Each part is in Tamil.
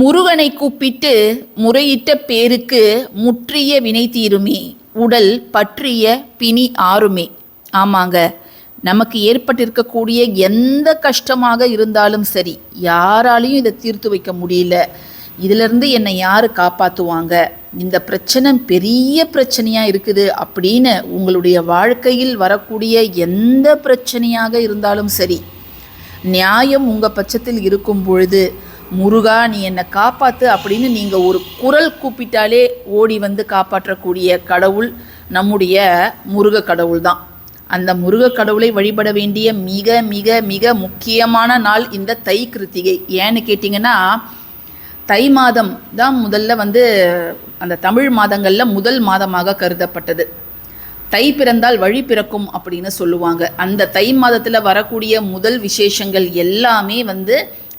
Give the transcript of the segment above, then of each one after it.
முருகனை கூப்பிட்டு முறையிட்ட பேருக்கு முற்றிய வினை தீருமே. உடல் பற்றிய பிணி ஆறுமே. ஆமாங்க நமக்கு ஏற்பட்டிருக்கக்கூடிய எந்த கஷ்டமாக இருந்தாலும் சரி யாராலையும் இதை தீர்த்து வைக்க முடியல. இதிலிருந்து என்னை யார் காப்பாற்றுவாங்க இந்த பிரச்சனை பெரிய பிரச்சனையாக இருக்குது அப்படின்னு உங்களுடைய வாழ்க்கையில் வரக்கூடிய எந்த பிரச்சனையாக இருந்தாலும் சரி நியாயம் உங்கள் பட்சத்தில் இருக்கும் பொழுது முருகா நீ என்னை காப்பாற்று அப்படின்னு நீங்கள் ஒரு குரல் கூப்பிட்டாலே ஓடி வந்து காப்பாற்றக்கூடிய கடவுள் நம்முடைய முருக கடவுள் தான் அந்த முருக கடவுளை வழிபட வேண்டிய மிக மிக மிக முக்கியமான நாள் இந்த தை கிருத்திகை. ஏன்னு கேட்டிங்கன்னா தை மாதம் தான் முதல்ல வந்து அந்த தமிழ் மாதங்களில் முதல் மாதமாக கருதப்பட்டது. தை பிறந்தால் வழி பிறக்கும் அப்படின்னு சொல்லுவாங்க. அந்த தை மாதத்தில் வரக்கூடிய முதல் விசேஷங்கள் எல்லாமே வந்து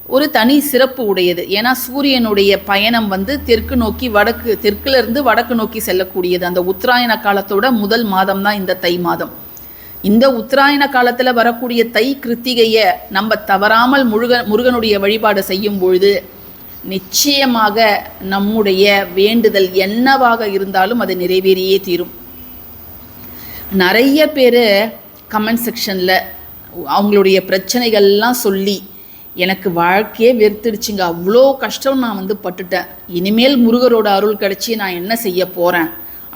ஒரு தனி சிறப்பு உடையது. ஏன்னா சூரியனுடைய பயணம் வந்து தெற்கு நோக்கி வடக்கு தெற்குலேருந்து வடக்கு நோக்கி செல்லக்கூடியது. அந்த உத்தராயண காலத்தோட முதல் மாதம் தான் இந்த தை மாதம். இந்த உத்தராயண காலத்தில் வரக்கூடிய தை கிருத்திகையை நம்ம தவறாமல் முருக முருகனுடைய வழிபாடு செய்யும் பொழுது நிச்சயமாக நம்முடைய வேண்டுதல் என்னவாக இருந்தாலும் அது நிறைவேறியே தீரும். நிறைய பேர் கமெண்ட் செக்ஷனில் அவங்களுடைய பிரச்சனைகள்லாம் சொல்லி எனக்கு வாழ்க்கையே வெறுத்துடுச்சுங்க. அவ்வளோ கஷ்டம் நான் வந்து பட்டுட்டேன். இனிமேல் முருகரோட அருள் கிடச்சி நான் என்ன செய்ய போகிறேன்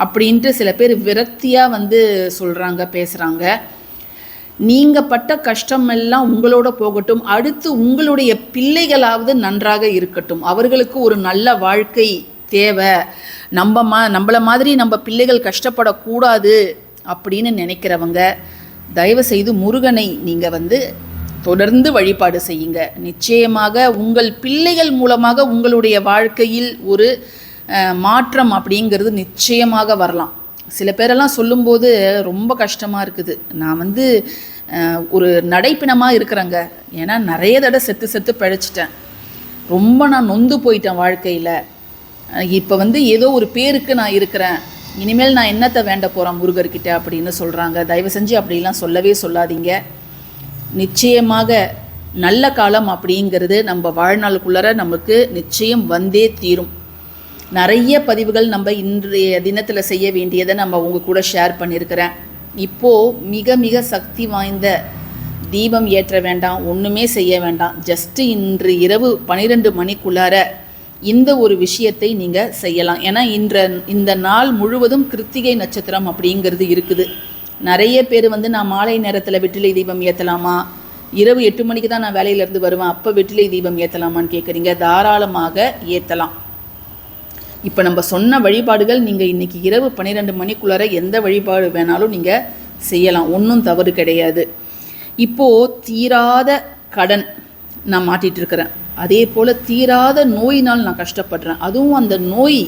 அப்படின்ட்டு சில பேர் விரக்தியாக வந்து சொல்கிறாங்க பேசுகிறாங்க நீங்கள் பட்ட கஷ்டம் எல்லாம் உங்களோட போகட்டும். அடுத்து உங்களுடைய பிள்ளைகளாவது நன்றாக இருக்கட்டும். அவர்களுக்கு ஒரு நல்ல வாழ்க்கை தேவை. நம்ம மா நம்மள மாதிரி நம்ம பிள்ளைகள் கஷ்டப்படக்கூடாது அப்படின்னு நினைக்கிறவங்க தயவு செய்து முருகனை நீங்கள் வந்து தொடர்ந்து வழிபாடு செய்யுங்க. நிச்சயமாக உங்கள் பிள்ளைகள் மூலமாக உங்களுடைய வாழ்க்கையில் ஒரு மாற்றம் அப்படிங்கிறது நிச்சயமாக வரலாம். சில பேரெல்லாம் சொல்லும்போது ரொம்ப கஷ்டமாக இருக்குது. நான் வந்து ஒரு நடைப்பிணமாக இருக்கிறேங்க. ஏன்னா நிறைய தடவை செத்து செத்து பிழைச்சிட்டேன். ரொம்ப நான் நொந்து போயிட்டேன் வாழ்க்கையில். இப்போ வந்து ஏதோ ஒரு பேருக்கு நான் இருக்கிறேன். இனிமேல் நான் என்னத்தை வேண்ட போகிறேன் முருகர்கிட்ட அப்படின்னு சொல்கிறாங்க தயவு செஞ்சு அப்படிலாம் சொல்லவே சொல்லாதீங்க. நிச்சயமாக நல்ல காலம் அப்படிங்கிறது நம்ம வாழ்நாளுக்குள்ளார நமக்கு நிச்சயம் வந்தே தீரும். நிறைய பதிவுகள் நம்ம இன்றைய தினத்தில் செய்ய வேண்டியதை நம்ம உங்கள் கூட ஷேர் பண்ணியிருக்கிறேன் இப்போது மிக மிக சக்தி வாய்ந்த தீபம் ஏற்ற வேண்டாம் ஒன்றுமே செய்ய வேண்டாம். ஜஸ்ட்டு இன்று இரவு பன்னிரெண்டு மணிக்குள்ளார இந்த ஒரு விஷயத்தை நீங்கள் செய்யலாம். ஏன்னா இன்ற இந்த நாள் முழுவதும் கிருத்திகை நட்சத்திரம் அப்படிங்கிறது இருக்குது. நிறைய பேர் வந்து நான் மாலை நேரத்தில் வெற்றிலை தீபம் ஏற்றலாமா இரவு எட்டு மணிக்கு தான் நான் வேலையிலேருந்து வருவேன். அப்போ வெற்றிலை தீபம் ஏற்றலாமான்னு கேட்குறீங்க தாராளமாக ஏற்றலாம் இப்போ நம்ம சொன்ன வழிபாடுகள் நீங்கள் இன்றைக்கி இரவு பன்னிரெண்டு மணிக்குள்ளார எந்த வழிபாடு வேணாலும் நீங்கள் செய்யலாம். ஒன்றும் தவறு கிடையாது. இப்போது தீராத கடன் நான் மாட்டிகிட்டு இருக்கிறேன். அதே போல் தீராத நோயினால் நான் கஷ்டப்படுறேன். அதுவும் அந்த நோய்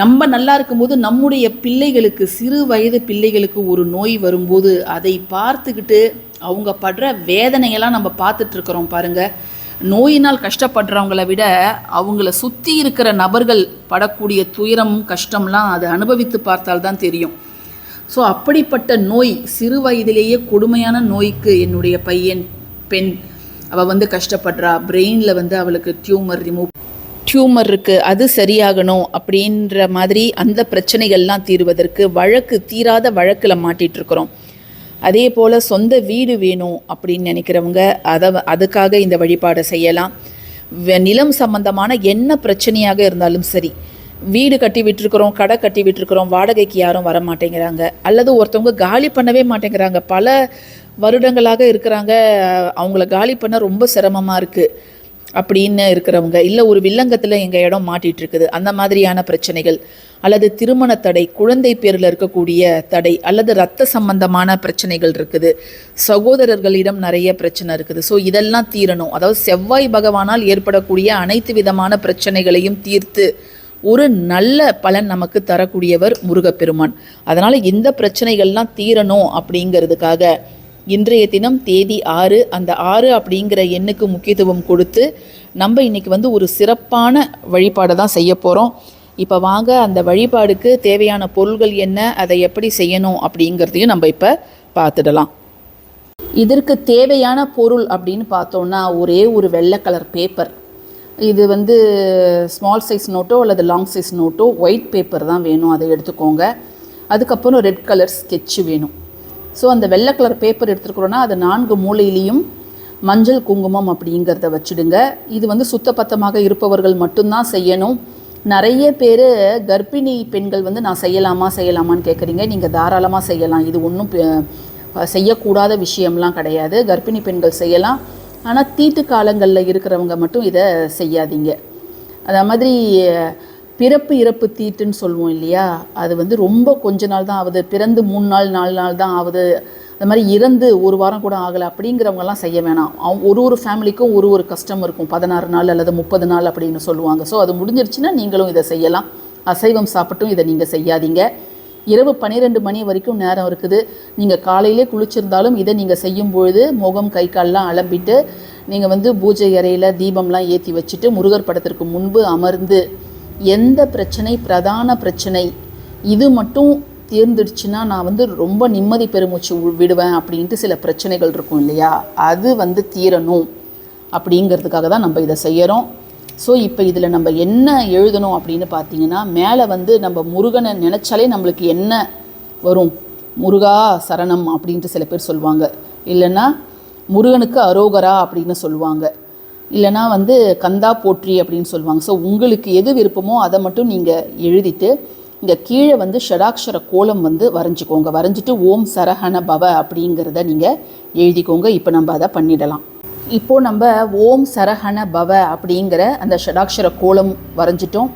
நம்ம நல்லா இருக்கும்போது நம்முடைய பிள்ளைகளுக்கு சிறு வயது பிள்ளைகளுக்கு ஒரு நோய் வரும்போது அதை பார்த்துக்கிட்டு அவங்க படுற வேதனையெல்லாம் நம்ம பார்த்துட்ருக்குறோம் பாருங்கள் நோயினால் கஷ்டப்படுறவங்களை விட அவங்கள சுற்றி இருக்கிற நபர்கள் படக்கூடிய துயரம் கஷ்டம்லாம் அதை அனுபவித்து பார்த்தால்தான் தெரியும். ஸோ அப்படிப்பட்ட நோய் சிறு வயதிலேயே கொடுமையான நோய்க்கு என்னுடைய பையன் பெண் அவள் வந்து கஷ்டப்படுறா. பிரெயினில் வந்து அவளுக்கு டியூமர் ரிமூவ் டியூமர் இருக்குது அது சரியாகணும் அப்படின்ற மாதிரி அந்த பிரச்சனைகள்லாம் தீர்வதற்கு வழக்கு தீராத வழக்கில் மாட்டிகிட்ருக்குறோம் அதே போல் சொந்த வீடு வேணும் அப்படின்னு நினைக்கிறவங்க அதை அதுக்காக இந்த வழிபாடை செய்யலாம். நிலம் சம்பந்தமான என்ன பிரச்சனையாக இருந்தாலும் சரி வீடு கட்டி விட்டுருக்குறோம் கடை கட்டி விட்டுருக்குறோம் வாடகைக்கு யாரும் வர மாட்டேங்கிறாங்க. அல்லது ஒருத்தவங்க காலி பண்ணவே மாட்டேங்கிறாங்க. பல வருடங்களாக இருக்கிறாங்க அவங்கள காலி பண்ண ரொம்ப சிரமமாக இருக்குது அப்படின்னு இருக்கிறவங்க இல்லை ஒரு வில்லங்கத்தில் எங்கள் இடம் மாட்டிகிட்டு இருக்குது அந்த மாதிரியான பிரச்சனைகள் அல்லது திருமண தடை குழந்தை பேரில் இருக்கக்கூடிய தடை அல்லது ரத்த சம்பந்தமான பிரச்சனைகள் இருக்குது சகோதரர்களிடம் நிறைய பிரச்சனை இருக்குது. ஸோ இதெல்லாம் தீரணும். அதாவது செவ்வாய் பகவானால் ஏற்படக்கூடிய அனைத்து விதமான பிரச்சனைகளையும் தீர்த்து ஒரு நல்ல பலன் நமக்கு தரக்கூடியவர் முருகப்பெருமான். அதனால் இந்த பிரச்சனைகள்லாம் தீரணும் அப்படிங்கிறதுக்காக இன்றைய தினம் தேதி ஆறு. அந்த ஆறு அப்படிங்கிற எண்ணுக்கு முக்கியத்துவம் கொடுத்து நம்ம இன்றைக்கி வந்து ஒரு சிறப்பான வழிபாடை தான் செய்ய போகிறோம் இப்போ வாங்க அந்த வழிபாடுக்கு தேவையான பொருள்கள் என்ன அதை எப்படி செய்யணும் அப்படிங்கிறதையும் நம்ம இப்போ பார்த்துடலாம். இதற்கு தேவையான பொருள் அப்படின்னு பார்த்தோம்னா ஒரே ஒரு வெள்ளை கலர் பேப்பர் இது வந்து ஸ்மால் சைஸ் நோட்டோ அல்லது லாங் சைஸ் நோட்டோ ஒயிட் பேப்பர் தான் வேணும் அதை எடுத்துக்கோங்க. அதுக்கப்புறம் ரெட் கலர் ஸ்கெட்சு வேணும். ஸோ அந்த வெள்ளை கலர் பேப்பர் எடுத்துருக்குறோன்னா அது நான்கு மூலையிலையும் மஞ்சள் குங்குமம் அப்படிங்கிறத வச்சுடுங்க. இது வந்து சுத்தபத்தமாக இருப்பவர்கள் மட்டும்தான் செய்யணும். நிறைய பேர் கர்ப்பிணி பெண்கள் வந்து நான் செய்யலாமா செய்யலாமான்னு கேட்குறீங்க நீங்கள் தாராளமாக செய்யலாம். இது ஒன்றும் செய்யக்கூடாத விஷயம்லாம் கிடையாது. கர்ப்பிணி பெண்கள் செய்யலாம். ஆனால் தீட்டு காலங்களில் இருக்கிறவங்க மட்டும் இதை செய்யாதீங்க. அதே மாதிரி பிறப்பு இறப்பு தீட்டுன்னு சொல்லுவோம் இல்லையா? அது வந்து ரொம்ப கொஞ்ச நாள் தான் ஆகுது. பிறந்து மூணு நாள் நாலு நாள் தான் ஆகுது. அந்த மாதிரி இறந்து ஒரு வாரம் கூட ஆகலை அப்படிங்கிறவங்கலாம் செய்ய வேணாம். அவங்க ஒரு ஒரு ஃபேமிலிக்கும் ஒரு ஒரு கஷ்டம் இருக்கும். பதினாறு நாள் அல்லது முப்பது நாள் அப்படின்னு சொல்லுவாங்க. ஸோ அது முடிஞ்சிருச்சுன்னா நீங்களும் இதை செய்யலாம். அசைவம் சாப்பிட்டும் இதை நீங்கள் செய்யாதீங்க. இரவு பன்னிரெண்டு மணி வரைக்கும் நேரம் இருக்குது. நீங்கள் காலையிலே குளிச்சிருந்தாலும் இதை நீங்கள் செய்யும் பொழுது முகம் கை கால்லாம் அலம்பிட்டு நீங்கள் வந்து பூஜை அறையில் தீபம்லாம் ஏற்றி வச்சுட்டு முருகர் படத்திற்கு முன்பு அமர்ந்து எந்த பிரச்சனை பிரதான பிரச்சனை இது மட்டும் தீர்ந்துடுச்சுன்னா நான் வந்து ரொம்ப நிம்மதி பெருமூச்சு விடுவேன் அப்படின்ட்டு சில பிரச்சனைகள் இருக்கும் இல்லையா? அது வந்து தீரணும் அப்படிங்கிறதுக்காக தான் நம்ம இதை செய்கிறோம் ஸோ இப்போ இதில் நம்ம என்ன எழுதணும் அப்படின்னு பார்த்தீங்கன்னா மேலே வந்து நம்ம முருகனை நினச்சாலே நம்மளுக்கு என்ன வரும்? முருகா சரணம் அப்படின்ட்டு சில பேர் சொல்லுவாங்க இல்லைன்னா முருகனுக்கு அரோகரா அப்படின்னு சொல்லுவாங்க இல்லைன்னா வந்து கந்தா போற்றி அப்படின்னு சொல்லுவாங்க. ஸோ உங்களுக்கு எது விருப்பமோ அதை மட்டும் நீங்கள் எழுதிட்டு இங்கே கீழே வந்து ஷடாக்ஷர கோலம் வந்து வரைஞ்சிக்கோங்க. வரைஞ்சிட்டு ஓம் சரஹண பவ அப்படிங்கிறத நீங்கள் எழுதிக்கோங்க. இப்போ நம்ம அதை பண்ணிடலாம். இப்போது நம்ம ஓம் சரஹண பவ அப்படிங்கிற அந்த ஷடாக்ஷர கோலம் வரைஞ்சிட்டோம்.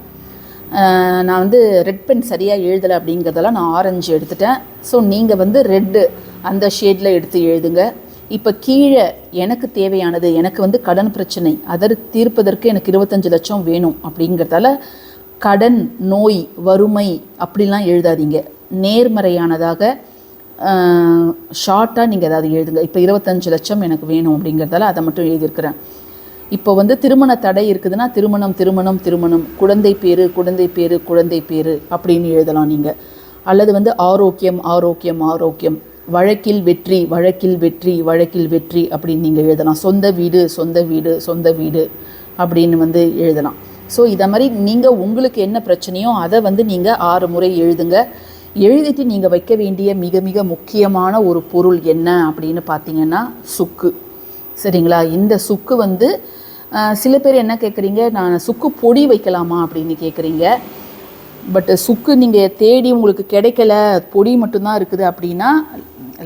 நான் வந்து ரெட் பென் சரியாக எழுதலை அப்படிங்கிறதெல்லாம் நான் ஆரஞ்சு எடுத்துட்டேன். ஸோ நீங்கள் வந்து ரெட்டு அந்த ஷேடில் எடுத்து எழுதுங்க. இப்போ கீழே எனக்கு தேவையானது எனக்கு வந்து கடன் பிரச்சனை அதை தீர்ப்பதற்கு எனக்கு இருபத்தஞ்சு லட்சம் வேணும் அப்படிங்கிறதால கடன் நோய் வறுமை அப்படிலாம் எழுதாதீங்க. நேர்மறையானதாக ஷார்ட்டாக நீங்கள் ஏதாவது எழுதுங்க. இப்போ இருபத்தஞ்சு லட்சம் எனக்கு வேணும் அப்படிங்கிறதால அதை மட்டும் எழுதியிருக்கிறேன். இப்போ வந்து திருமண தடை இருக்குதுன்னா திருமணம் திருமணம் திருமணம் குழந்தை பேரு குழந்தை பேரு குழந்தை பேரு அப்படின்னு எழுதலாம் நீங்கள் அல்லது வந்து ஆரோக்கியம் ஆரோக்கியம் ஆரோக்கியம் வழக்கில் வெற்றி வழக்கில் வெற்றி வழக்கில் வெற்றி அப்படின்னு நீங்கள் எழுதலாம். சொந்த வீடு சொந்த வீடு சொந்த வீடு அப்படின்னு வந்து எழுதலாம். ஸோ இதை மாதிரி நீங்கள் உங்களுக்கு என்ன பிரச்சனையோ அதை வந்து நீங்கள் ஆறு முறை எழுதுங்க. எழுதிட்டு நீங்கள் வைக்க வேண்டிய மிக மிக முக்கியமான ஒரு பொருள் என்ன அப்படின்னு பார்த்தீங்கன்னா சுக்கு. சரிங்களா? இந்த சுக்கு வந்து சில பேர் என்ன கேட்குறீங்க? நான் சுக்கு பொடி வைக்கலாமா அப்படின்னு கேட்குறீங்க. பட் சுக்கு நீங்கள் தேடி உங்களுக்கு கிடைக்கல பொடி மட்டும்தான் இருக்குது அப்படின்னா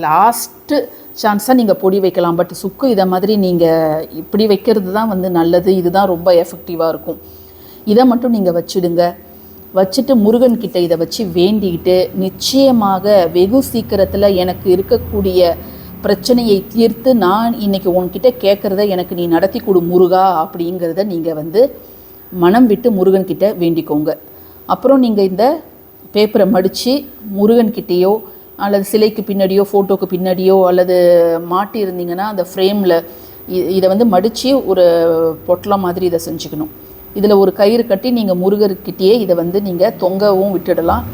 லாஸ்ட்டு சான்ஸாக நீங்கள் பொடி வைக்கலாம். பட் சுக்கு இதை மாதிரி நீங்கள் இப்படி வைக்கிறது தான் வந்து நல்லது. இதுதான் ரொம்ப எஃபெக்டிவாக இருக்கும். இதை மட்டும் நீங்கள் வச்சுடுங்க. வச்சுட்டு முருகன்கிட்ட இதை வச்சு வேண்டிக்கிட்டு நிச்சயமாக வெகு சீக்கிரத்தில் எனக்கு இருக்கக்கூடிய பிரச்சனையை தீர்த்து நான் இன்னைக்கு உன்கிட்ட கேட்குறத எனக்கு நீ நடத்தி கொடு முருகா அப்படிங்கிறத நீங்கள் வந்து மனம் விட்டு முருகன்கிட்ட வேண்டிக்கோங்க. அப்புறம் நீங்கள் இந்த பேப்பரை மடித்து முருகன்கிட்டேயோ அல்லது சிலைக்கு பின்னாடியோ ஃபோட்டோக்கு பின்னாடியோ அல்லது மாட்டி இருந்தீங்கன்னா அந்த ஃப்ரேமில் இதை வந்து மடித்து ஒரு பொட்டலம் மாதிரி இதை செஞ்சுக்கணும். இதில் ஒரு கயிறு கட்டி நீங்கள் முருகர்கிட்டயே இதை வந்து நீங்கள் தொங்கவும் விட்டுடலாம்.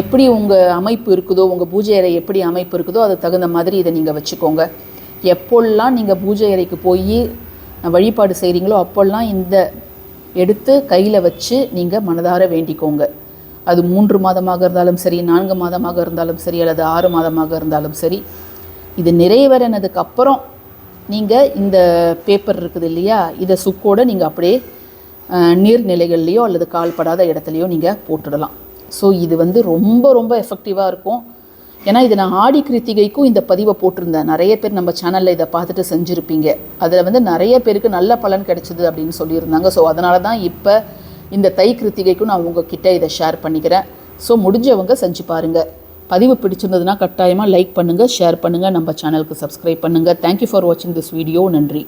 எப்படி உங்கள் அமைப்பு இருக்குதோ உங்கள் பூஜை அறை எப்படி அமைப்பு இருக்குதோ அது தகுந்த மாதிரி இதை நீங்கள் வச்சுக்கோங்க. எப்போல்லாம் நீங்கள் பூஜை அறைக்கு போய் வழிபாடு செய்கிறீங்களோ அப்போல்லாம் இந்த எடுத்து கையில் வச்சு நீங்கள் மனதார வேண்டிக்கோங்க. அது மூன்று மாதமாக இருந்தாலும் சரி நான்கு மாதமாக இருந்தாலும் சரி அல்லது ஆறு மாதமாக இருந்தாலும் சரி இது நிறைவேறினதுக்கு அப்புறம் நீங்கள் இந்த பேப்பர் இருக்குது இல்லையா இதை சுக்கோட நீங்கள் அப்படியே அஹ், நீர்நிலைகள்லையோ அல்லது கால்படாத இடத்துலையோ நீங்கள் போட்டுடலாம். ஸோ இது வந்து ரொம்ப ரொம்ப எஃபெக்டிவாக இருக்கும். ஏன்னா இது நான் ஆடி கிருத்திகைக்கும் இந்த பதிவை போட்டிருந்தேன். நிறைய பேர் நம்ம சேனலில் இதை பார்த்துட்டு செஞ்சுருப்பீங்க. அதில் வந்து நிறைய பேருக்கு நல்ல பலன் கிடைச்சிது அப்படின்னு சொல்லியிருந்தாங்க. ஸோ அதனால தான் இப்போ இந்த தை கிருத்திகைக்கும் நான் உங்ககிட்ட இதை ஷேர் பண்ணிக்கிறேன். ஸோ முடிஞ்சவங்க செஞ்சு பாருங்கள் பதிவு பிடிச்சிருந்ததுன்னா கட்டாயமாக லைக் பண்ணுங்கள் ஷேர் பண்ணுங்கள் நம்ம சேனலுக்கு சப்ஸ்கிரைப் பண்ணுங்கள் தேங்க்யூ ஃபார் வாட்சிங் திஸ் வீடியோ நன்றி.